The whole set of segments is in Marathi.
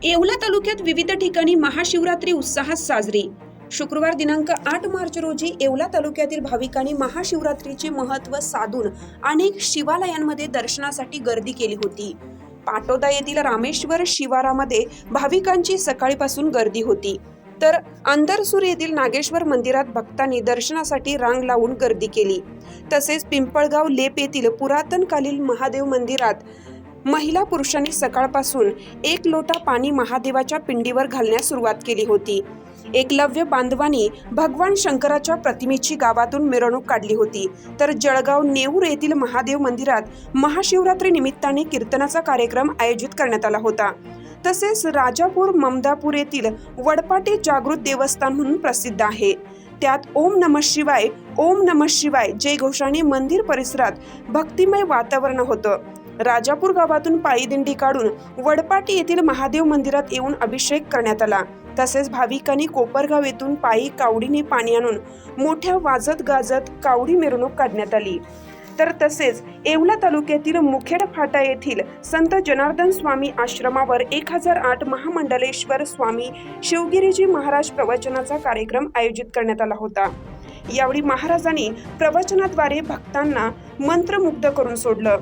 येवला तालुक्यात विविध ठिकाणी महाशिवरात्री उत्साहात साजरी. शुक्रवार दिनांक आठ मार्च रोजी येवला तालुक्यातील भाविकांनी महाशिवरात्रीचे महत्त्व साधून अनेक शिवालयांमध्ये दर्शनासाठी गर्दी केली होती. पाटोदा येथील रामेश्वर शिवारामध्ये भाविकांची सकाळीपासून गर्दी होती. तर अंदरसूर येथील नागेश्वर मंदिरात भक्तांनी दर्शनासाठी रांग लावून गर्दी केली. तसेच पिंपळगाव लेप येथील पुरातनकालीन महादेव मंदिरात महिला पुरुषांनी सकाळपासून एक लोटा पाणी महादेवाच्या पिंडीवर घालण्यास सुरुवात केली होती. एकलव्य बांधवांनी भगवान शंकराच्या प्रतिमेची गावातून मिरवणूक काढली होती. तर जळगाव नेऊर येथील महादेव मंदिरात महाशिवरात्री निमित्ताने कीर्तनाचा कार्यक्रम आयोजित करण्यात आला होता. तसेच राजापूर ममदापूर येथील वडपाटी जागृत देवस्थान म्हणून प्रसिद्ध आहे. त्यात ओम नम शिवाय ओम नम शिवाय जय घोषाने मंदिर परिसरात भक्तिमय वातावरण होतं. राजापूर गावातून पायी दिंडी काढून वडपाटी येथील महादेव मंदिरात येऊन अभिषेक करण्यात आला. तसेच भाविकांनी कोपरगाव येथून पायी कावडीने पाणी आणून मोठ्या वाजत गाजत कावडी मिरवणूक काढण्यात आली. तर तसेच येवला तालुक्यातील मुखेड फाटा येथील संत जनार्दन स्वामी आश्रमावर एक हजार आठ महामंडलेश्वर स्वामी शिवगिरीजी महाराज प्रवचनाचा कार्यक्रम आयोजित करण्यात आला होता. यावेळी महाराजांनी प्रवचनाद्वारे भक्तांना मंत्रमुग्ध करून सोडलं.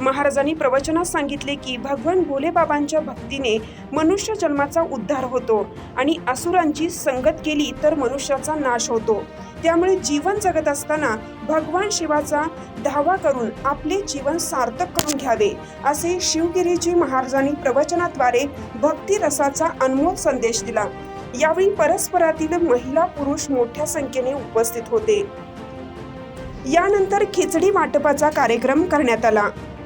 महाराजांनी प्रवचनात सांगितले की भगवान भोलेबाबांच्या भक्तीने मनुष्य जन्माचा उद्धार होतो आणि असुरांची संगत केली तर मनुष्याचा नाश होतो. त्यामुळे जीवन जगत असताना भगवान शिवाचा धावा करून आपले जीवन सार्थक करून घ्यावे असे शिवगिरीजी महाराजांनी प्रवचनाद्वारे भक्तिरसाचा अनमोल संदेश दिला. यावेळी परस्परातील महिला पुरुष मोठ्या संख्येने उपस्थित होते. यानंतर खिचडी वाटपाचा कार्यक्रम करण्यात आला.